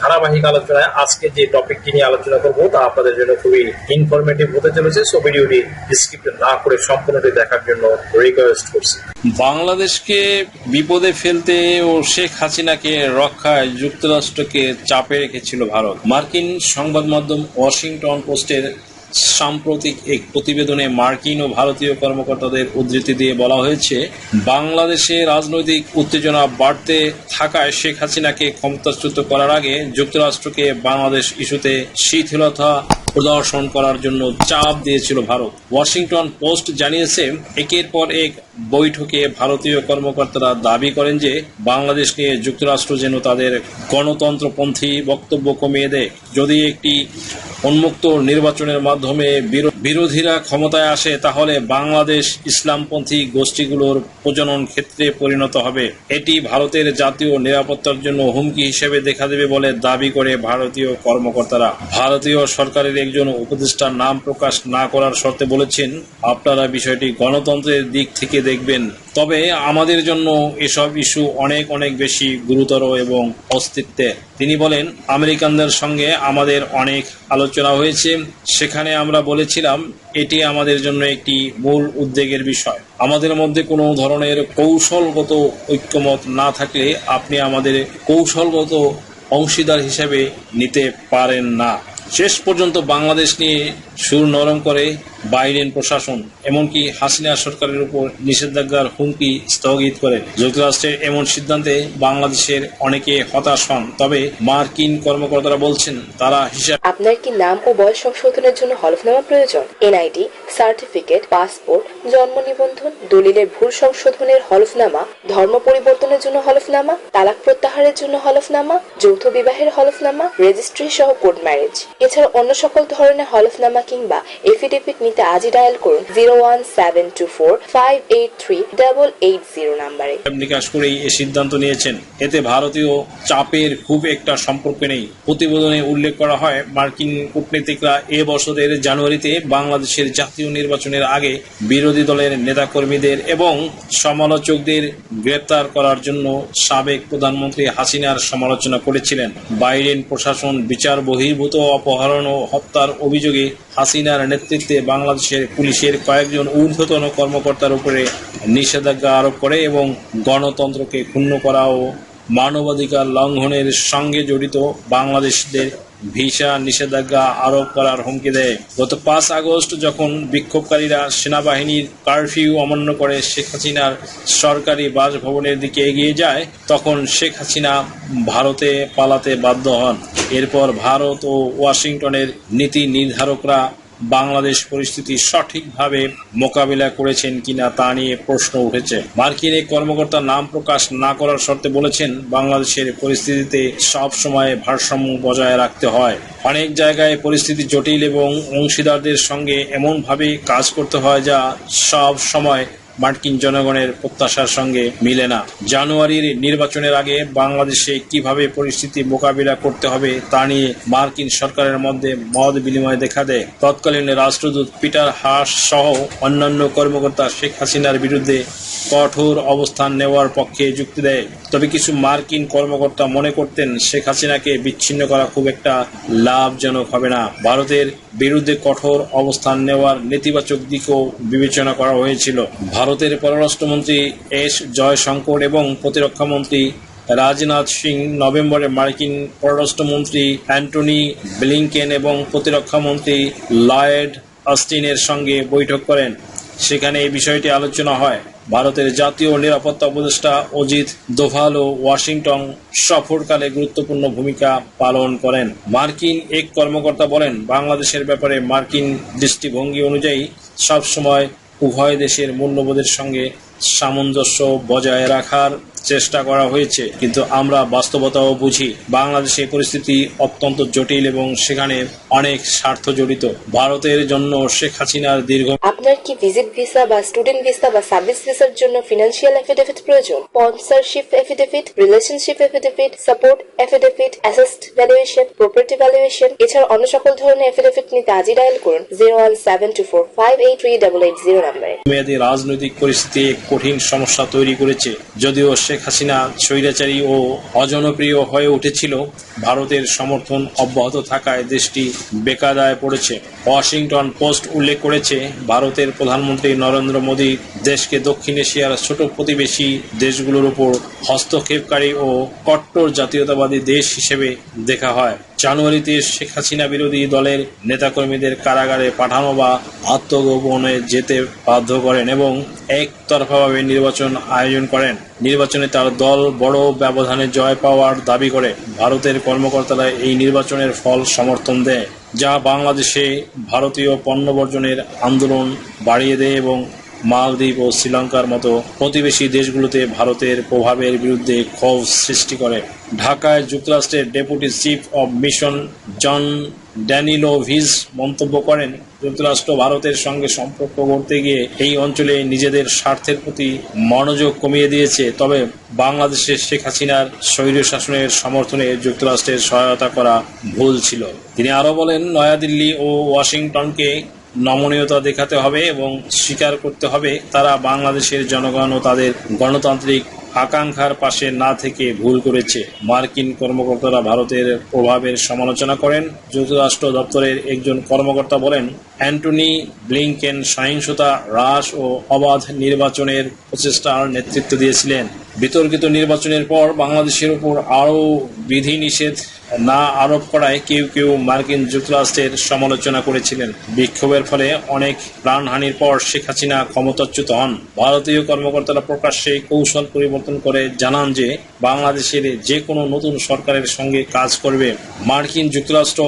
ধারাবাহিক আলোচনায় আজকে যে টপিকটি নিয়ে আলোচনা করব তা আপনাদের জন্য খুবই ইনফরমেটিভ হতে চলেছে। সো ভিডিওটি স্কিপ না করে সম্পূর্ণটি দেখার জন্য রিকোয়েস্ট করছি। বাংলাদেশকে বিপদে ফেলতে ও শেখ হাসিনাকে রক্ষায় যুক্তরাষ্ট্রকে চাপে রেখেছিল ভারত। মার্কিন সংবাদ মাধ্যম ওয়াশিংটন পোস্টের সাম্প্রতিক এক প্রতিবেদনে মার্কিন ও ভারতীয় কর্মকর্তাদের উদ্ধৃতি দিয়ে বলা হয়েছে, বাংলাদেশে রাজনৈতিক উত্তেজনা বাড়তে থাকায় শেখ হাসিনাকে ক্ষমতাচ্যুত করার আগে যুক্তরাষ্ট্রকে বাংলাদেশ ইস্যুতে শিথিলতা প্রদর্শন করার জন্য চাপ দিয়েছিল ভারত। ওয়াশিংটন পোস্ট জানিয়েছে, একের পর এক বৈঠকে ভারতীয় কর্মকর্তারা দাবি করেন যে বাংলাদেশ নিয়ে যুক্তরাষ্ট্র যেন তাদের গণতন্ত্রপন্থী বক্তব্য কমিয়ে দেয়। যদি একটি উন্মুক্ত নির্বাচনের মাধ্যমে বিরো- বিরোধীরা ক্ষমতায় আসে, তাহলে বাংলাদেশ ইসলামপন্থী গোষ্ঠীগুলোর প্রজনন ক্ষেত্রে পরিণত হবে। এটি ভারতের জাতীয় নিরাপত্তার জন্য হুমকি হিসেবে দেখা দেবে বলে দাবি করে ভারতীয় কর্মকর্তারা। ভারতীয় সরকারের একজন উপদেষ্টার নাম প্রকাশ না করার শর্তে বলেছেন, আপনারা বিষয়টি গণতন্ত্রের দিক থেকে দেখবেন। তবে আমাদের জন্য এসব ইস্যু অনেক অনেক বেশি গুরুতর এবং অস্তিত্বের তিনি বলেন, আমেরিকানদের সঙ্গে আমাদের অনেক আলোচনা হয়েছে। সেখানে আমরা বলেছিলাম, এটি আমাদের জন্য একটি মূল উদ্বেগের বিষয়। আমাদের মধ্যে কোনো ধরনের কৌশলগত ঐক্যমত না থাকলে আপনি আমাদের কৌশলগত অংশীদার হিসেবে নিতে পারেন না। শেষ পর্যন্ত বাংলাদেশ নিয়ে সুর নরম করে বাইডেন প্রশাসন, এমনকি হাসিনা সরকারের উপর নিষেধাজ্ঞার হুমকি স্থগিত করে। যুক্তরাষ্ট্রের এমন সিদ্ধান্তে বাংলাদেশের অনেকে হতাশ হন, তবে মার্কিন কর্মকর্তারা বলছেন, তারা হিসাব আপনার কি নাম ও বয়স সংশোধনের জন্য হলফনামা প্রয়োজন? এনআইডি, সার্টিফিকেট, পাসপোর্ট, জন্ম নিবন্ধন, দলিলের ভুল সংশোধনের হলফনামা, ধর্ম পরিবর্তনের জন্য হলফনামা, তালাক প্রত্যাহারের জন্য হলফনামা, যৌথ বিবাহের হলফনামা রেজিস্ট্রি সহ কোর্ট ম্যারেজ। এছাড়া অন্য সকল ধরনের হলফনামা কিংবা এফিডেভিট নিতে আজই ডায়াল করুন zero one seven two four five eight three double eight zero নাম্বারে। নিকাশ করেই এ সিদ্ধান্ত নিয়েছেন। এতে ভারতীয় চাপের খুব একটা সম্পর্ক নেই। প্রতিবেদনে উল্লেখ করা হয়, মার্কিন কূটনীতিকরা এ বছরের জানুয়ারিতে বাংলাদেশের জাতীয় নির্বাচনের আগে বিরোধী দলের নেতাকর্মীদের এবং সমালোচকদের গ্রেপ্তার করার জন্য সাবেক প্রধানমন্ত্রী হাসিনার সমালোচনা করেছিলেন। বাইডেন প্রশাসন বিচার বহির্ভূত অপহরণ ও হত্যার অভিযোগে হাসিনার নেতৃত্বে বাংলাদেশের পুলিশের কয়েকজন ঊর্ধ্বতন কর্মকর্তার উপরে নিষেধাজ্ঞা আরোপ করে এবং গণতন্ত্রকে ক্ষুণ্ণ করা ও মানবাধিকার লঙ্ঘনের সঙ্গে জড়িত বাংলাদেশিদের ভিসা নিষেধাজ্ঞা আরোপ করার হুমকি দেয়। গত পাঁচ আগস্ট যখন বিক্ষোভকারীরা সেনাবাহিনীর কারফিউ অমান্য করে শেখ হাসিনার সরকারি বাসভবনের দিকে এগিয়ে যায়, তখন শেখ হাসিনা ভারতে পালাতে বাধ্য হন। এরপর ভারত ও ওয়াশিংটনের নীতি নির্ধারকরা বাংলাদেশ পরিস্থিতি সঠিকভাবে মোকাবিলা করেছেন কিনা তা নিয়ে প্রশ্ন উঠেছে। মার্কিন এই কর্মকর্তা নাম প্রকাশ না করার শর্তে বলেছেন, বাংলাদেশের পরিস্থিতিতে সব সময় ভারসাম্য বজায় রাখতে হয়। অনেক জায়গায় পরিস্থিতি জটিল এবং অংশীদারদের সঙ্গে এমনভাবে কাজ করতে হয় যা সব সময় মার্কিন জনগণের প্রত্যাশার সঙ্গে মিলে না। জানুয়ারির নির্বাচনের আগে বাংলাদেশে কীভাবে পরিস্থিতি মোকাবিলা করতে হবে তা নিয়ে মার্কিন সরকারের মধ্যে মত বিনিময় দেখা দেয়। তৎকালীন রাষ্ট্রদূত পিটার হাস সহ অন্যান্য কর্মকর্তা শেখ হাসিনার বিরুদ্ধে কঠোর অবস্থান নেওয়ার পক্ষে যুক্তি দেয়। তবে কিছু মার্কিন কর্মকর্তা মনে করতেন শেখ হাসিনাকে বিচ্ছিন্ন করা খুব একটা লাভজনক হবে না। ভারতের বিরুদ্ধে কঠোর অবস্থান নেওয়ার নেতিবাচক দিকও বিবেচনা করা হয়েছিল। ভারতের পররাষ্ট্রমন্ত্রী এস জয়শঙ্কর এবং প্রতিরক্ষামন্ত্রী রাজনাথ সিং, নভেম্বরে মার্কিন পররাষ্ট্রমন্ত্রী অ্যান্টনি ব্লিংকেন এবং প্রতিরক্ষামন্ত্রী লয়েড অস্টিনের সঙ্গে বৈঠক করেন। সেখানে এই বিষয়টি আলোচনা হয়। ভারতের জাতীয় নিরাপত্তা উপদেষ্টা অজিত দোভাল ও ওয়াশিংটন সফরকালে গুরুত্বপূর্ণ ভূমিকা পালন করেন। মার্কিন এক কর্মকর্তা বলেন, বাংলাদেশের ব্যাপারে মার্কিন দৃষ্টিভঙ্গি অনুযায়ী সবসময় উভয় দেশের মূল্যবোধের সঙ্গে সামঞ্জস্য বজায় রাখার চেষ্টা করা হয়েছে কিন্তু আমরা বাস্তবতাও বুঝি বাংলাদেশে পরিস্থিতি অত্যন্ত জটিল এবং সেখানে অনেক স্বার্থ জড়িত। ভারতের জন্য শেখ হাসিনার দীর্ঘ আপনার কি ভিজিট ভিসা বা স্টুডেন্ট ভিসা বা সার্ভিস ভিসার জন্য ফিনান্সিয়াল এফিডেভিট প্রয়োজন? Sponsorship affidavit relationship affidavit support affidavit asset valuation property valuation এছাড়া অন্য সকল ধরনের এফিডেভিট নিতে আজই ডায়াল করুন zero one seven two four five eight three double eight zero নাম্বারে মেয়াদী রাজনৈতিক পরিস্থিতি কঠিন সমস্যা তৈরি করেছে যদিও শেখ হাসিনা স্বৈরাচারী ও অজনপ্রিয় হয়ে উঠেছিল, ভারতের সমর্থন অব্যাহত থাকায় দেশটি বেকাদায় পড়েছে। ওয়াশিংটন পোস্ট উল্লেখ করেছে, ভারতের প্রধানমন্ত্রী নরেন্দ্র মোদী দেশকে দক্ষিণ এশিয়ার ছোট প্রতিবেশী দেশগুলোর উপর হস্তক্ষেপকারী ও কট্টর জাতীয়তাবাদী দেশ হিসেবে দেখা হয়। জানুয়ারিতে শেখ হাসিনা বিরোধী দলের নেতাকর্মীদের কারাগারে পাঠানো বা আত্মগোপনে যেতে বাধ্য করেন এবং একতরফাভাবে নির্বাচন আয়োজন করেন। নির্বাচনে তার দল বড় ব্যবধানে জয় পাওয়ার দাবি করে। ভারতের কর্মকর্তারা এই নির্বাচনের ফল সমর্থন দেয়, যা বাংলাদেশে ভারতীয় পণ্য বর্জনের আন্দোলন বাড়িয়ে দেয় এবং মালদ্বীপ ও শ্রীলঙ্কার মতো প্রতিবেশী দেশগুলোতে ভারতের প্রভাবের বিরুদ্ধে ক্ষোভ সৃষ্টি করে। ঢাকায় যুক্তরাষ্ট্রের deputy chief of mission John Danilowicz মন্তব্য করেন, যুক্তরাষ্ট্র ভারতের সঙ্গে সম্পর্ক গড়তে গিয়ে এই অঞ্চলে নিজেদের স্বার্থের প্রতি মনোযোগ কমিয়ে দিয়েছে। তবে বাংলাদেশের শেখ হাসিনার স্বৈর শাসনের সমর্থনে যুক্তরাষ্ট্রের সহায়তা করা ভুল ছিল। তিনি আরও বলেন, নয়াদিল্লি ও ওয়াশিংটনকে নমনীয়তা দেখাতে হবে এবং স্বীকার করতে হবে তারা বাংলাদেশের জনগণ ও তাদের গণতান্ত্রিক আকাঙ্ক্ষার পাশে না থেকে ভুল করেছে। মার্কিন কর্মকর্তারা ভারতের প্রভাবের সমালোচনা করেন। যুক্তরাষ্ট্র দপ্তরের একজন কর্মকর্তা বলেন, অ্যান্টনি ব্লিংকেন সহিংসতা, হ্রাস ও অবাধ নির্বাচনের প্রচেষ্টার নেতৃত্ব দিয়েছিলেন। বিতর্কিত নির্বাচনের পর বাংলাদেশের উপর আরও বিধিনিষেধ না আরোপ করায় কেউ কেউ মার্কিন যুক্তরাষ্ট্রের সমালোচনা করেছিলেন। বিক্ষোভের ফলে অনেক প্রাণহানির পর শেখ হাসিনা ক্ষমতাচ্যুত হন। ভারতীয় কর্মকর্তারা প্রকাশ্যে কৌশল পরিবর্তন করে জানান যে, বাংলাদেশের যে কোনো নতুন সরকারের সঙ্গে কাজ করবে। মার্কিন যুক্তরাষ্ট্র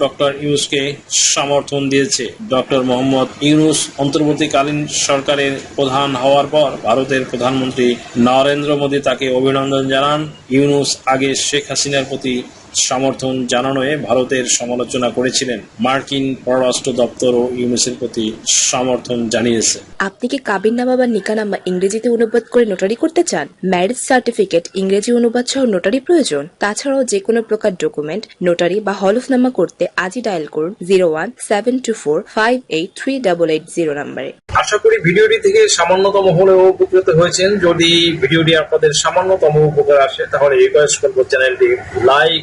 ডক্টর ইউনুসকে সমর্থন দিয়েছে। ডক্টর মোহাম্মদ ইউনুস অন্তর্বর্তীকালীন সরকারের প্রধান হওয়ার পর ভারতের প্রধানমন্ত্রী নরেন্দ্র মোদী তাকে অভিনন্দন জানান। ইউনুস আগে শেখ হাসিনার প্রতি সমর্থন জানানোয় ভারতের সমালোচনা করেছিলেন মার্কিন পররাষ্ট্র দপ্তর ও ইউনুসের প্রতি সমর্থন জানিয়েছে। আপনি কি কাবিননামা বা নিকানামা ইংরেজিতে অনুবাদ করে নোটারি করতে চান? ম্যারেজ সার্টিফিকেট ইংরেজি অনুবাদ সহ নোটারি প্রয়োজন। তাছাড়াও যে কোনো প্রকার ডকুমেন্ট নোটারি বা হলফনামা করতে আজই ডায়াল করুন zero one seven two four five eight three double eight zero নাম্বারে আশা করি ভিডিওটি থেকে সামান্যতম হলেও উপকৃত হয়েছেন। যদি ভিডিওটি আপনাদের সামান্যতম উপকার আসে তাহলে রিকোয়েস্ট করব চ্যানেলটি লাইক